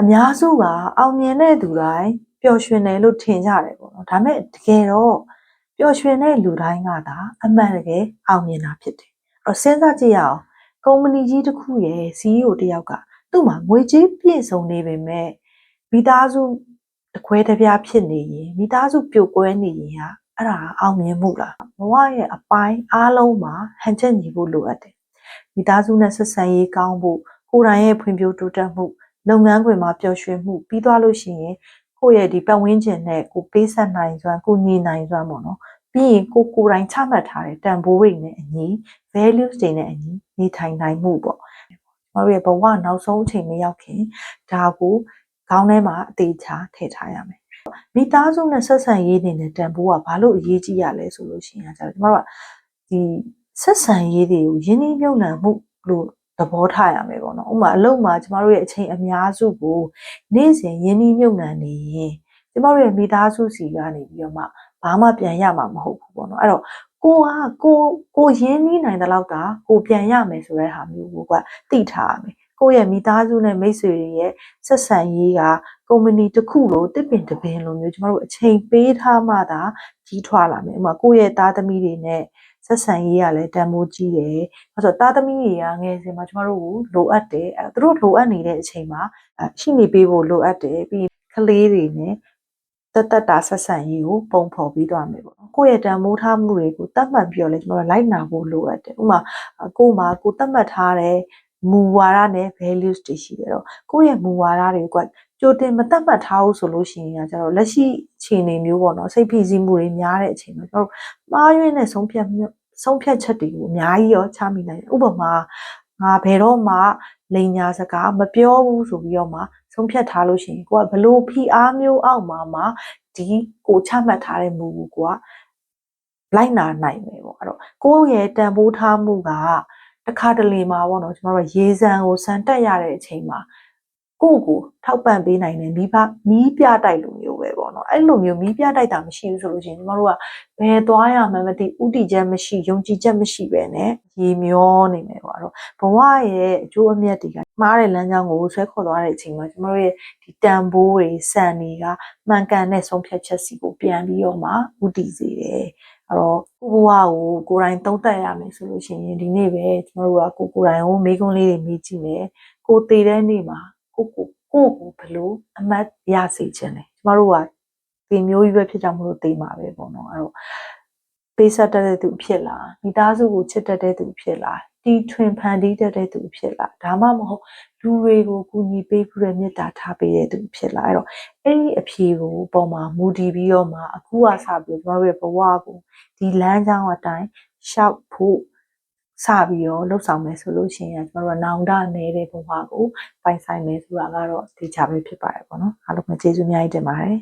အများစုကအောင်မြင်တဲ့သူတိုင်းပျော်ရွှင်တယ်လို့ထင်ကြတယ်ပေါ့နော်ဒါပေမဲ့တကယ်တော့ပျော်ရွှင်တဲ့လူတိုင်းကသာအမှန်တကယ်အောင်မြင်တာဖြစ်တယ်အဲ့တော့စဉ်းစားကြည့်ရအောင်ကုမ္ပဏီကြီးတစ်ခုရဲ့ CEO တယောက်ကသူ့မှာငွေကြေးပြည့်စုံနေပေမဲ့မိသားစုတစ်ခွဲတစ်ပြားဖြစ်နေရင်မိသားစုပြိုကွဲနေရင်ဟာအဲ့ဒါအောင်မြင်မှုလားဘဝရဲ့အပိုင်းအားလုံးမှာဟန်ချက်ညီဖို့လိုအပ်တယ်မိသားစုနဲ့ဆက်ဆံရေးကောင်းဖို့ကိုယ်တိုင်ရဲ့ဖွံ့ဖြိုးတိုးတက်မှု လုပ်ငန်းခွင်မှာပျော်ရွှင်မှုပြီးသွားလို့ရှိရင်ကိုယ့်ရဲ့ဒီပတ်ဝန်းကျင်နဲ့ကိုပေးဆက်နိုင်စွမ်းကိုညီနိုင်စွမ်းပေါ့နော်ပြီးရင်ကိုကိုယ်တိုင်ချမှတ်ထားတဲ့တန်ဖိုးတွေနဲ့အညီ values တွေနဲ့အညီနေထိုင်နိုင်မှုပေါ့ကျွန်တော်တို့ရဲ့ဘဝနောက်ဆုံးအချိန်မရောက်ခင်ဒါကိုခေါင်းထဲမှာအသေးချာထည့်ထားရမယ်မိသားစုနဲ့ဆက်ဆံရေးနေနဲ့တန်ဖိုးကဘာလို့အရေးကြီးရလဲဆိုလို့ရှိရင်ကျတော့ကျွန်တော်တို့ကဒီဆက်ဆံရေးတွေကိုယင်းနှိမ့်မြုပ်နှံမှုလို့ သဘောထားရမယ်ပေါ့နော်ဥပမာအလုပ်မှာကျမတို့ရဲ့အချိန်အများစုကိုနေ့စဉ်ယင်းနှိမ့်မြုပ်နှံနေရင်ကျမတို့ရဲ့မိသားစုစီကနေပြီးတော့မှဘာမှပြန်ရမှာမဟုတ်ဘူးပေါ့နော်အဲ့တော့ကိုကကိုကိုရင်းနှီးနိုင်တဲ့လောက်ကကိုပြန်ရမယ်ဆိုတဲ့ဟာမျိုးကိုကသိထားရမယ်ကိုယ့်ရဲ့မိသားစုနဲ့မိတ်ဆွေတွေရဲ့ဆက်ဆံရေးကကုမ္ပဏီတစ်ခုလိုတစ်ပင်တစ်ပင်လိုမျိုးကျမတို့အချိန်ပေးထားမှသာကြီးထွားလာမယ်ဥပမာကိုယ့်ရဲ့သားသမီးတွေနဲ့ ဆက်ဆံရေးကလည်းတန်ဖိုးကြီးတယ်။အဲဆိုသားသမီးတွေကငယ်စဉ်မှာကျမတို့ကိုလိုအပ်တယ်။အဲသူတို့လိုအပ်နေတဲ့အချိန်မှာရှိနေပေးဖို့လိုအပ်တယ်။ပြီးကလေးတွေနဲ့တက်တက်တာဆက်ဆံရေးကိုပုံဖော်ပြီးသွားမယ်ပေါ့နော်။ကိုယ့်ရဲ့တန်ဖိုးထားမှုတွေကိုတတ်မှတ်ပြီးတော့လည်းကျမတို့လိုက်နာဖို့လိုအပ်တယ်။ဥပမာကိုယ်မှာကိုတတ်မှတ်ထားတဲ့ မူဝါဒနဲ့ values တွေရှိတယ်တော့ကိုယ့်ရဲ့မူဝါဒတွေကကြိုတင်မတတ်မှတ်ထားဘူးဆိုလို့ရှိရင်ကျတော့လက်ရှိအခြေအနေမျိုးပေါ့နော်စိတ်ဖိစီးမှုတွေများတဲ့အချိန်မှာကျတော့မှားယွင်းတဲ့ဆုံးဖြတ်ဆုံးဖြတ်ချက်တွေကိုအများကြီးရောချမိနိုင်တယ်ဥပမာငါဘယ်တော့မှလိန်ညာစကားမပြောဘူးဆိုပြီးတော့မှဆုံးဖြတ်ထားလို့ရှိရင်ကိုကဘလို့ဖိအားမျိုးအောက်မှာမှဒီကိုချမှတ်ထားတဲ့မူကိုကိုကလိုက်နာနိုင်မယ်ပေါ့အဲ့တော့ကိုယ့်ရဲ့တန်ဖိုးထားမှုက တစ်ခါတလေမှာပေါ့နော်ကျွန်တော်တို့ရေစံကိုစံတက်ရတဲ့အချိန်မှာကိုယ့်ကိုထောက်ပံ့ပေးနိုင်တဲ့မိဘမီးပြတိုက်လိုမျိုး ပဲပေါ့နော်အဲ့လိုမျိုးမီးပြတိုက်တာမရှိဘူးဆိုလို့ရှိရင်ကျွန်တော်တို့ကဘယ်သွားရမှန်းမသိဥတီချက်မရှိယုံကြည်ချက်မရှိပဲနဲ့ရေမျောနေမယ်ပေါ့တော့ဘဝရဲ့အကျိုးအမြတ်တွေကမှားတဲ့လမ်းကြောင်းကိုဆွဲခေါ်သွားတဲ့အချိန်မှာကျွန်တော်တို့ရဲ့ဒီတန်ဖိုးတွေစံတွေကမှန်ကန်တဲ့ဆုံးဖြတ်ချက်စီကိုပြန်ပြီးတော့မှဥတီစေတယ်အဲ့တော့ကိုဘဝကိုကိုယ်တိုင်သုံးသပ်ရမယ်ဆိုလို့ရှိရင်ဒီနေ့ပဲကျွန်တော်တို့ကကိုကိုယ်တိုင်ကိုမိကုံးလေးတွေမေးကြည့်မယ်ကိုတည်တဲ့နေ့မှာကိုကိုကိုကိုဘလို့အမတ်ရစေခြင်းလဲကျ မတို့ကဒီမျိုးကြီးပဲဖြစ်ကြမလို့သိမှာပဲပေါ့နော်အဲ့တော့ပေးဆက်တတ်တဲ့သူဖြစ်လာမိသားစုကိုချစ်တတ်တဲ့သူဖြစ်လာတီထွင်ဖန်တီးတတ်တဲ့သူဖြစ်လာဒါမှမဟုတ်လူတွေကိုကူညီပေးဖို့ရမေတ္တာထားပေးတဲ့သူဖြစ်လာအဲ့တော့အဲ့ဒီအဖြေကိုပေါ်မှာမူတည်ပြီးတော့မှအခုကစပြီးကျမတို့ရဲ့ဘဝကိုဒီလမ်းကြောင်းအတိုင်းရှောက်ဖို့ စပြီးတော့လှုပ်ဆောင်မယ်ဆိုလို့ရှိရင်ကျွန်တော်တို့နောင်တနေတဲ့ဘဝကိုပိုင်ဆိုင်မယ်ဆိုတာကတော့ဒီချပဲဖြစ်ပါတယ်ပေါ့နော်အားလုံးပဲကျေးဇူးအများကြီးတင်ပါတယ်